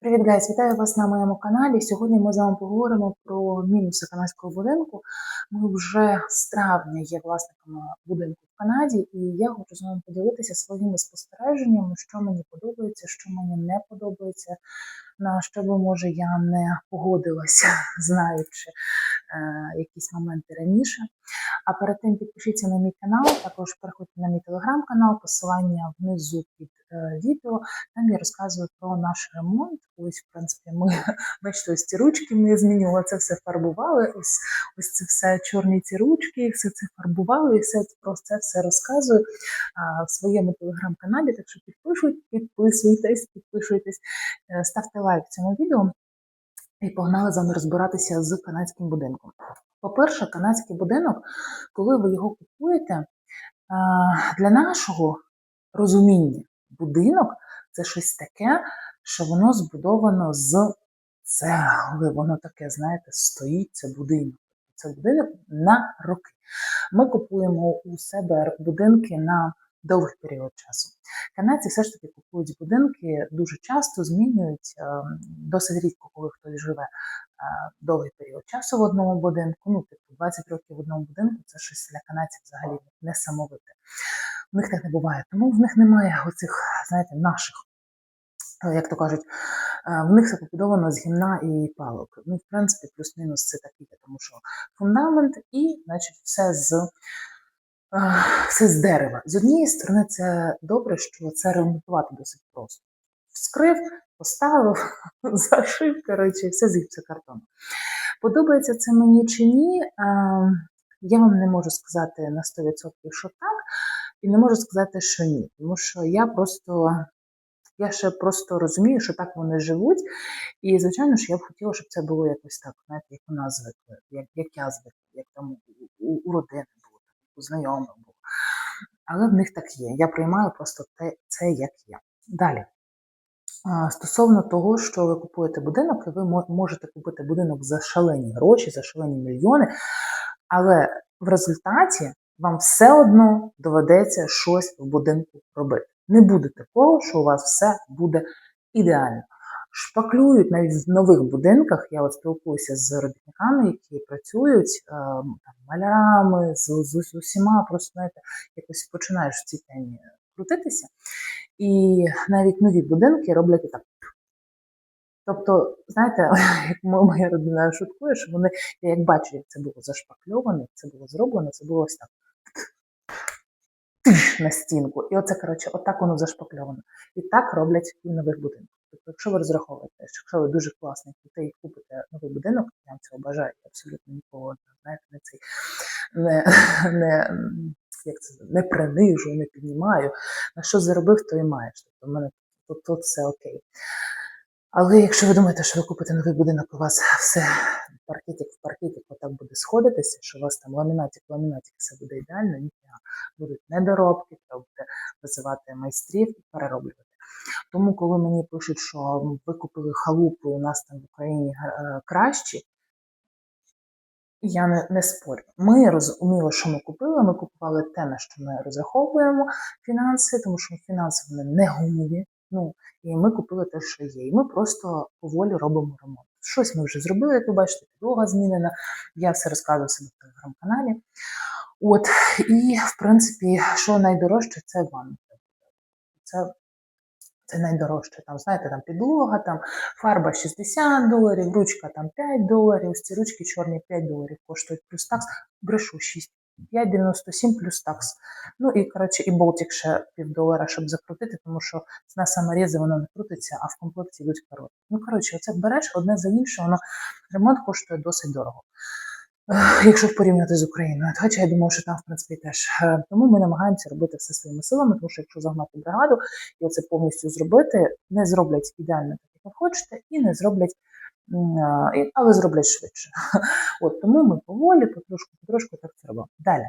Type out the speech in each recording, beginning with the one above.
Привіт, гайс! Вітаю вас на моєму каналі. Сьогодні ми з вами поговоримо про мінуси канадського будинку. Ми вже з травня є власниками будинку Канаді, і я хочу з вами поділитися своїми спостереженнями, що мені подобається, що мені не подобається, на що би може я не погодилася, знаючи е, якісь моменти раніше. А перед тим підпишіться на мій канал, також переходьте на мій телеграм-канал, посилання внизу під е, відео. Там я розказую про наш ремонт. Ось, в принципі, ми бачите, ось ці ручки ми змінювали, це все фарбували. Ось ось це все чорні ці ручки, все це фарбували, і все про це все розказую в своєму телеграм-каналі. Так що підпишуть, підписуйтесь, підпишуйтесь, е, ставте лайк цьому відео. І погнали з вами розбиратися з канадським будинком. По-перше, канадський будинок, коли ви його купуєте, для нашого розуміння будинок це щось таке, що воно збудовано з цегли. Воно таке, знаєте, стоїть це будинок. Це будинок на роки. Ми купуємо у себе будинки на довгий період часу. Канадці все ж таки купують будинки дуже часто, змінюють е, досить рідко, коли хтось живе е, довгий період часу в одному будинку. Ну, типу 20 років в одному будинку це щось для канадців взагалі несамовите. В них так не буває. Тому в них немає оцих, знаєте, наших, як то кажуть, е, в них все побудовано з гімна і палок. Ну, в принципі, плюс-мінус це так і є, тому що фундамент і, значить, все з. е, Все з дерева. З однієї сторони, це добре, що це ремонтувати досить просто. Вскрив, поставив, зашив, коротше, все з гіпсокартону. Подобається це мені чи ні? Е, Я вам не можу сказати на 100% що так, і не можу сказати, що ні. Тому що я просто, я ще просто розумію, що так вони живуть. І, звичайно ж, я б хотіла, щоб це було якось так, знаєте, як у нас звикли, як, як я звикла, як там у, у, родини було, у знайомих було. Але в них так є. Я приймаю просто те, це як є. Далі. Стосовно того, що ви купуєте будинок, і ви можете купити будинок за шалені гроші, за шалені мільйони, але в результаті вам все одно доведеться щось в будинку робити. Не буде такого, що у вас все буде ідеально. Шпаклюють навіть в нових будинках. Я от спілкуюся з робітниками, які працюють е, там, малярами, з, з, з усіма, просто знаєте, якось починаєш в цій темі крутитися. І навіть нові будинки роблять так. Тобто, знаєте, як моя родина шуткує, що вони, я як бачу, як це було зашпакльовано, як це було зроблено, це було ось так. Тиш на стінку. І оце, коротше, отак воно зашпакльовано. І так роблять і нових будинках. Тобто, якщо ви розраховуєте, що якщо ви дуже класний і купите новий будинок, я вам цього бажаю, абсолютно нікого знаєте, не цей не, не, як це, не принижую, не піднімаю. На що заробив, то і маєш. Тобто в мене тут, тут все окей. Але якщо ви думаєте, що ви купите новий будинок, у вас все паркетик в паркетик отак буде сходитися, що у вас там ламінатик, ламінатик, все буде ідеально, ніфіга. Будуть недоробки, треба буде визивати майстрів і перероблювати. Тому, коли мені пишуть, що ви купили халупу, у нас там в Україні е, кращі, я не, не спорю. Ми розуміли, що ми купили. Ми купували те, на що ми розраховуємо фінанси, тому що фінанси вони не гумові. Ну і ми купили те, що є. І ми просто поволі робимо ремонт. Щось ми вже зробили, як ви бачите, підлога змінена. Я все розказую себе в телеграм-каналі. От і в принципі, що найдорожче, це ванна. Це це найдорожче. Там, знаєте, там підлога, там фарба 60 доларів, ручка там 5 доларів, ці ручки чорні 5 доларів коштують плюс такс, брешу 6. 5,97 плюс такс. Ну і коротше, і болтик ще пів долара, щоб закрутити, тому що на саморези воно не крутиться, а в комплекті йдуть короткі. Ну, коротше, оце береш одне за інше, воно ремонт коштує досить дорого. Якщо порівняти з Україною, хоча я думаю, що там в принципі теж Е, тому ми намагаємося робити все своїми силами, тому що якщо загнати бригаду і оце повністю зробити, не зроблять ідеально так, як ви хочете, і не зроблять, але зроблять швидше. От тому ми поволі, потрошку, потрошку так це робимо. Далі.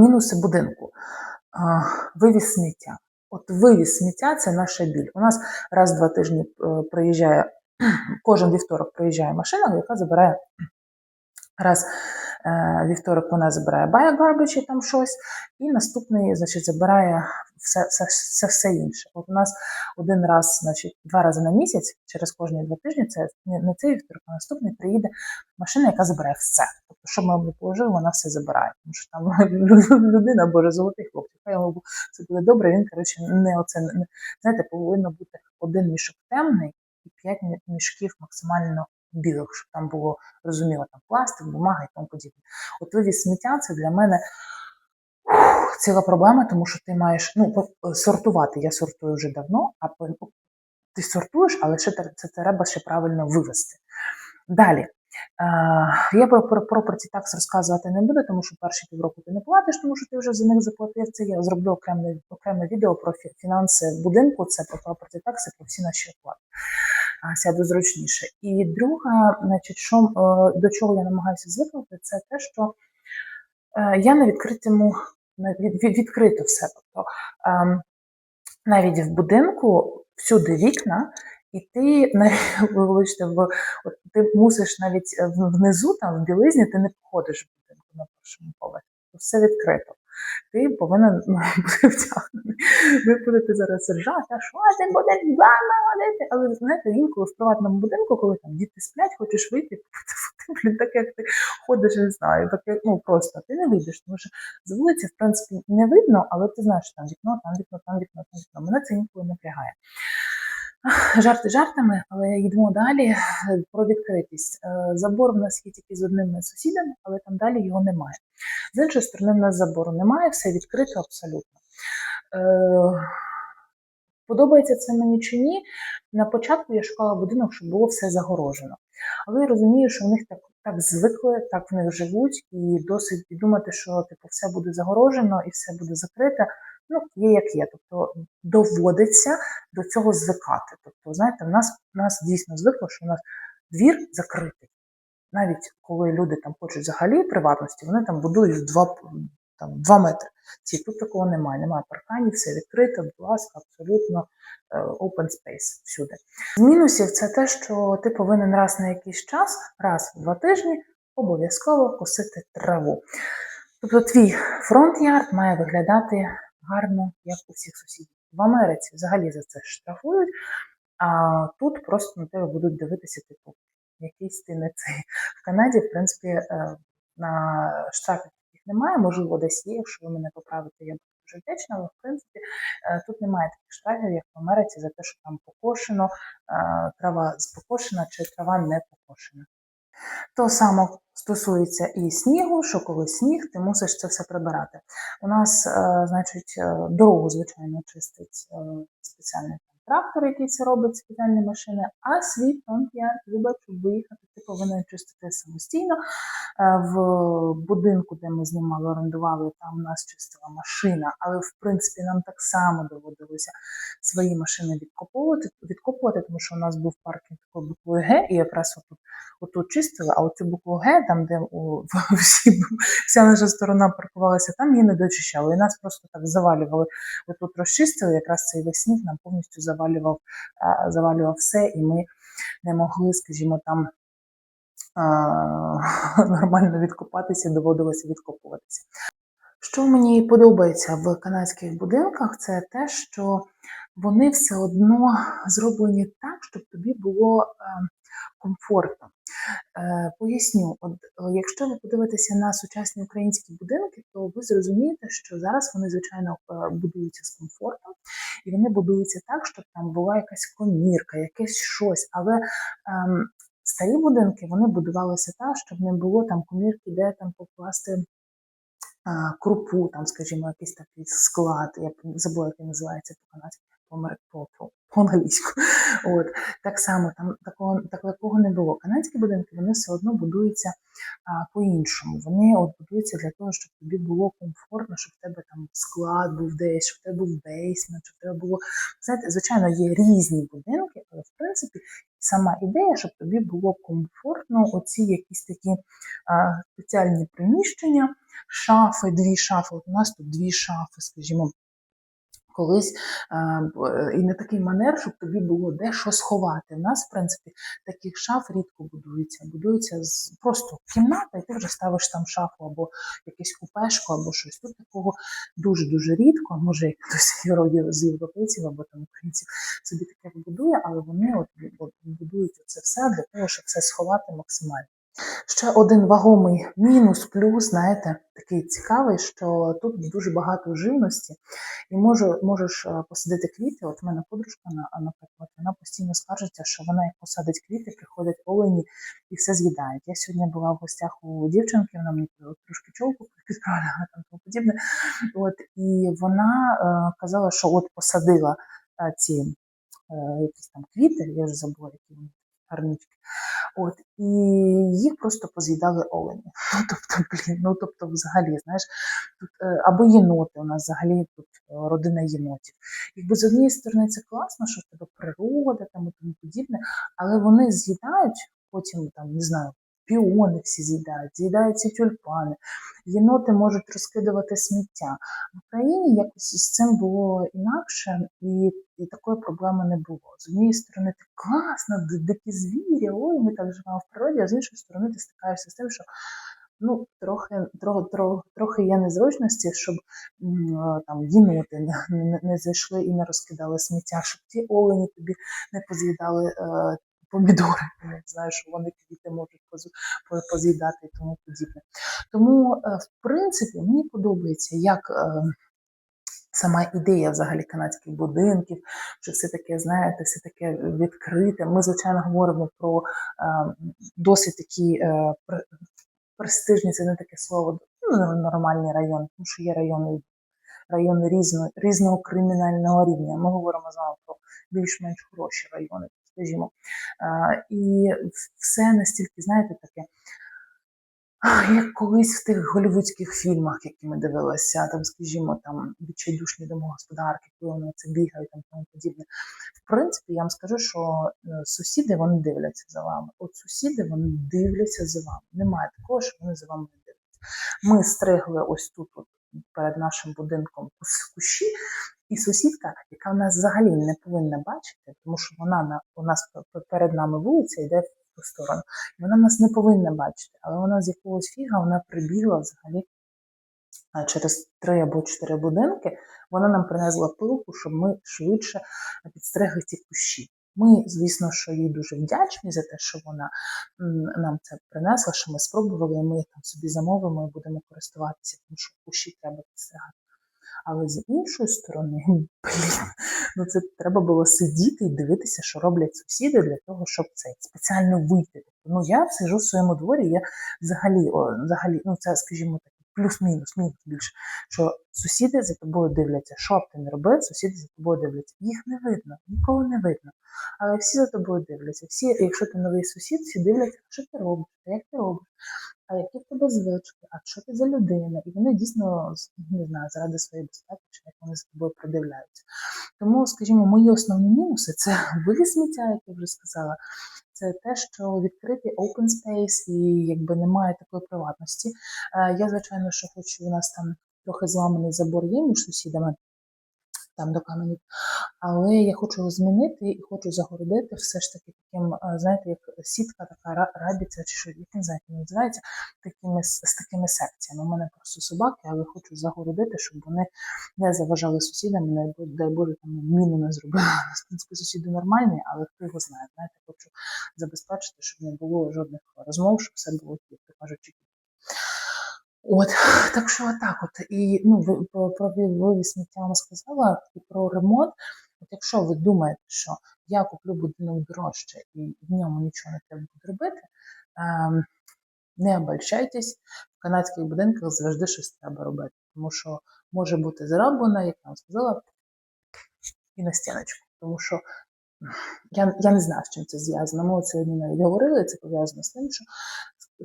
Мінуси будинку. Вивіз сміття. От вивіз сміття це наша біль. У нас раз в два тижні е, приїжджає, кожен вівторок приїжджає машина, яка забирає Раз вівторок вона забирає BioGarbage і там щось, і наступний, значить, забирає все, все, все, все інше. От у нас один раз, значить, два рази на місяць, через кожні два тижні, це не, цей вівторок, а наступний приїде машина, яка забирає все. Тобто, що ми не положили, вона все забирає. Тому що там людина, боже, золотий хлопчик. Йому це буде добре. Він, коротше, не оце не знаєте, повинно бути один мішок темний і п'ять мішків максимально білих, щоб там було розуміло, там пластик, бумага і тому подібне. От вивіз сміття це для мене ціла проблема, тому що ти маєш ну, сортувати. Я сортую вже давно, а ти сортуєш, але ще це треба ще правильно вивести. Далі. Я про, про property tax розказувати не буду, тому що перші півроку ти не платиш, тому що ти вже за них заплатив. Це я зроблю окреме, окреме відео про фінанси будинку, це про і про всі наші оплати. Сяду зручніше. І друге, значить, що, е, до чого я намагаюся звикнути, це те, що е, я на відкритому, від, від- відкрито все. Тобто, ем, навіть в будинку всюди вікна, і ти навіть, в от ти мусиш навіть е, внизу, там в білизні, ти не походиш в будинку на першому поверсі. Все відкрито. Ти повинен ну, бути втягнений. Ви будете зараз ржати, а що ти будеш вдома ходити? Але знаєте, інколи в приватному будинку, коли там діти сплять, хочеш вийти, блін, так як ти ходиш, не знаю, так як, ну просто ти не вийдеш, тому що з вулиці, в принципі, не видно, але ти знаєш, там вікно, там вікно, там вікно, там вікно. Мене це інколи напрягає. Жарти жартами, але йдемо далі про відкритість. Е, Забор в нас є тільки з одним сусідом, але там далі його немає. З іншої сторони, в нас забору немає, все відкрито абсолютно. Е, Подобається це мені чи ні? На початку я шукала будинок, щоб було все загорожено. Але я розумію, що в них так, так звикли, так в них живуть, і досить думати, що типу, все буде загорожено і все буде закрите. Ну, є як є. Тобто доводиться до цього звикати. Тобто, знаєте, в нас, в нас дійсно звикло, що у нас двір закритий. Навіть коли люди там хочуть взагалі приватності, вони там будують два, там, два метри. Ці тут такого немає. Немає парканів, все відкрито, будь ласка, абсолютно е, open space всюди. З мінусів це те, що ти повинен раз на якийсь час, раз в два тижні, обов'язково косити траву. Тобто твій фронт-ярд має виглядати гарно, як у всіх сусідів. В Америці взагалі за це штрафують, а тут просто на тебе будуть дивитися, типу, якийсь ти не цей. В Канаді, в принципі, е, на штрафів таких немає, можливо, десь є, якщо ви мене поправите, я буду дуже вдячна, але в принципі е, тут немає таких штрафів, як в Америці, за те, що там покошено, е, трава покошена чи трава не покошена. То само стосується і снігу, що коли сніг, ти мусиш це все прибирати. У нас, е, значить, е, дорогу, звичайно, чистить е, спеціальний трактор, який це робить, спеціальні машини, а свій фронт-ярд, щоб виїхати, ти повинен чистити самостійно. В будинку, де ми знімали, орендували, там нас чистила машина, але в принципі нам так само доводилося свої машини відкопувати, відкопувати, тому що у нас був паркінг такої буквою Г, і якраз отут, отут чистили, а оцю букву Г, там, де у, всі, вся наша сторона паркувалася, там її не дочищали. І нас просто так завалювали. Отут розчистили, якраз цей весь сніг нам повністю завалював, завалював все, і ми не могли, скажімо, там нормально відкопатися, доводилося відкопуватися. Що мені подобається в канадських будинках, це те, що вони все одно зроблені так, щоб тобі було е, комфортно. Е, Поясню, от, е, якщо ви подивитеся на сучасні українські будинки, то ви зрозумієте, що зараз вони, звичайно, е, будуються з комфортом, і вони будуються так, щоб там була якась комірка, якесь щось. Але ем, старі будинки вони будувалися так, щоб не було там комірки, де там покласти крупу, там, скажімо, якийсь такий склад, я забула, як він називається по-канадськи, по, по, по, по-англійську. От. Так само там такого, такого не було. Канадські будинки вони все одно будуються по-іншому. Вони от будуються для того, щоб тобі було комфортно, щоб в тебе там склад був десь, щоб в тебе був бейсмент, щоб в тебе було. Знаєте, звичайно, є різні будинки, але в принципі сама ідея, щоб тобі було комфортно, оці якісь такі а, спеціальні приміщення шафи, дві шафи. От у нас тут дві шафи, скажімо, колись е, і не такий манер, щоб тобі було де що сховати. У нас, в принципі, таких шаф рідко будується. Будується з просто кімната, і ти вже ставиш там шафу або якесь купешку, або щось. Тут такого дуже-дуже рідко, може, як хтось з європейців або там українців собі таке будує, але вони от будують це все для того, щоб все сховати максимально. Ще один вагомий мінус, плюс, знаєте, такий цікавий, що тут дуже багато живності, і може, можеш е, посадити квіти. От в мене подружка, наприклад, вона постійно скаржиться, що вона як посадить квіти, приходять олені і все з'їдають. Я сьогодні була в гостях у дівчинки, вона мені трошки чолку підправляла там тому подібне. От і вона е, казала, що от посадила е, ці е, якісь там квіти, я вже забула, які вони гарнички. От, і їх просто поз'їдали олені. Ну, тобто, блін, ну тобто, взагалі, знаєш, тут е, або єноти, у нас взагалі тут е, родина єнотів. Якби з однієї сторони це класно, що в тебе природа там і тому подібне, але вони з'їдають потім там, не знаю, піони всі з'їдають, з'їдають ці тюльпани, єноти можуть розкидувати сміття. В Україні якось з цим було інакше, і, і такої проблеми не було. З однієї сторони, ти класно, дикі звірі, ой, ми так живемо в природі, а з іншої сторони, ти стикаєшся з тим, що ну, трохи, трохи, трохи, є незручності, щоб е, там єноти не, не, не зайшли і не розкидали сміття, щоб ті олені тобі не поз'їдали. Помідори, я знаю, що вони квіти можуть поз'їдати і тому подібне. Тому, е, в принципі, мені подобається, як е, сама ідея взагалі канадських будинків, що все таке, знаєте, все таке відкрите. Ми, звичайно, говоримо про е, досить такі е, престижні, це не таке слово, ну, нормальні райони, тому що є райони, райони різного, різного кримінального рівня. Ми говоримо з вами про більш-менш хороші райони, скажімо. І все настільки, знаєте, таке. Як колись в тих голівудських фільмах, які ми дивилися, там, скажімо, там відчайдушні домогосподарки, коли вони це бігають там тому подібне. В принципі, я вам скажу, що е, сусіди вони дивляться за вами. От сусіди вони дивляться за вами. Немає такого, що вони за вами не дивляться. Ми стригли ось тут, от, перед нашим будинком кущі, і сусідка, яка нас взагалі не повинна бачити, тому що вона на у нас перед нами вулиця йде в ту сторону. І Вона нас не повинна бачити, але вона з якогось фіга вона прибігла взагалі через три або чотири будинки. Вона нам принесла пилку, щоб ми швидше підстригли ці кущі. Ми, звісно, що їй дуже вдячні за те, що вона нам це принесла, що ми спробували, і ми там собі замовимо і будемо користуватися, тому що кущі треба підстригати. Але з іншої сторони, блін, ну це треба було сидіти і дивитися, що роблять сусіди для того, щоб це спеціально вийти. Ну я сижу в своєму дворі, я взагалі, о, взагалі, ну це, скажімо так, плюс-мінус, мінус більше, що сусіди за тобою дивляться, що б ти не робив, сусіди за тобою дивляться. Їх не видно, нікого не видно. Але всі за тобою дивляться. Всі, якщо ти новий сусід, всі дивляться, що ти робиш, як ти робиш, а які в тебе звички, а що ти за людина? І вони дійсно не знаю, заради своєї безпеки, чи як вони за тобою придивляються. Тому, скажімо, мої основні мінуси це вивіз сміття, як я вже сказала. Це те, що відкритий open space і якби немає такої приватності. Е, Я, звичайно, що хочу, у нас там трохи зламаний забор є між сусідами, там до каменів, але я хочу змінити і хочу загородити все ж таки таким, е, знаєте, як сітка така рабіця, чи що, як не знаю, як називається, такими, з такими секціями. У мене просто собаки, але хочу загородити, щоб вони не заважали сусідам, не дай Боже, там міну не зробили. В принципі, сусіди нормальні, але хто його знає, знаєте, хочу забезпечити, щоб не було жодних розмов, щоб все було, як то кажуть. От, так що отак от. І ну, про, вивіз сміття вам сказала, і про ремонт. От якщо ви думаєте, що я куплю будинок дорожче і в ньому нічого не треба буде робити, ем, не обольщайтесь, в канадських будинках завжди щось треба робити. Тому що може бути зароблено, як я вам сказала, і на стіночку. Тому що я, я не знаю, з чим це зв'язано. Ми сьогодні навіть говорили, це пов'язано з тим, що,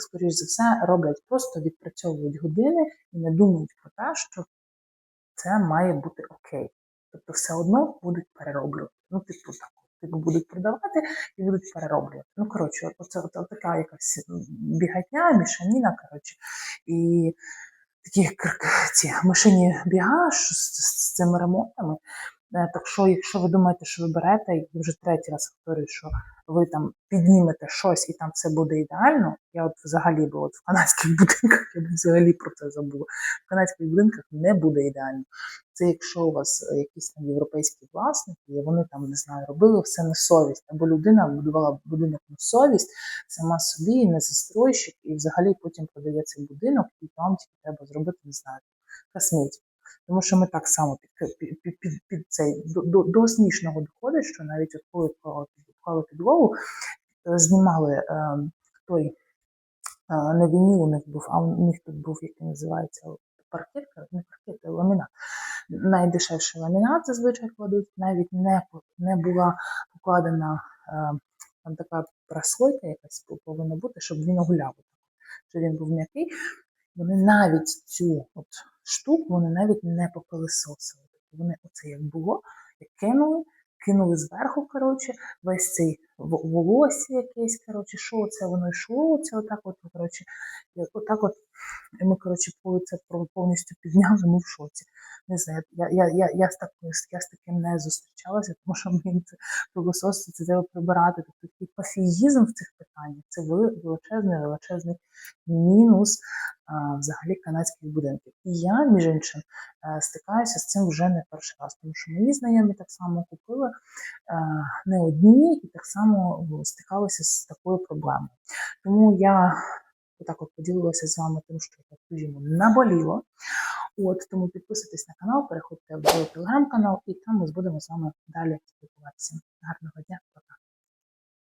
скоріш за все, роблять просто відпрацьовують години і не думають про те, що це має бути окей. Тобто все одно будуть перероблювати. Ну, типу, так. Типу будуть продавати і будуть перероблювати. Ну, коротше, оце от, от така якась бігатня, мішаніна, коротше. І такі ці мишині біга з, з, цими ремонтами. Е, Так що, якщо ви думаєте, що ви берете, і вже третій раз повторюю, що ви там піднімете щось і там все буде ідеально. Я от взагалі би от в канадських будинках я б взагалі про це забула. В канадських будинках не буде ідеально. Це якщо у вас е, якісь там європейські власники, і вони там не знаю, робили все на совість, або людина будувала будинок на совість сама собі, не застройщик, і взагалі потім продає цей будинок, і вам тільки треба зробити, не знаю, косметику. Тому що ми так само під, під, під, під цей до, до, до смішного доходить, що навіть от коли вклали підлогу, е, знімали е, той е, не вініл у них був, а у них тут був, який називається паркетка, не паркетка, ламінат. Найдешевший ламінат зазвичай кладуть, навіть не, не була покладена там така прослойка якась повинна бути, щоб він гуляв, щоб він був м'який. Вони навіть цю от штуку вони навіть не попилисосили. Тобто вони оце як було, як кинули, кинули зверху, коротше, весь цей волосся якесь, коротше, що це воно йшло, це отак от, коротше, отак от, і ми, коротше, по- це повністю підняли, ми в шоці. Не знаю, я, я, я, я, з такою, я з таким не зустрічалася, тому що мені це пилосос, це треба прибирати. Тобто такий пофігізм в цих питаннях, це величезний, величезний мінус а, взагалі канадських будинків. І я, між іншим, е, стикаюся з цим вже не перший раз, тому що мої знайомі так само купили е, не одні і так само ну, стикалися з такою проблемою. Тому я отак от поділилася з вами тим, що так скажімо, наболіло. От тому підписуйтесь на канал, переходьте в телеграм-канал, і там ми будемо з вами далі спілкуватися. Гарного дня, пока.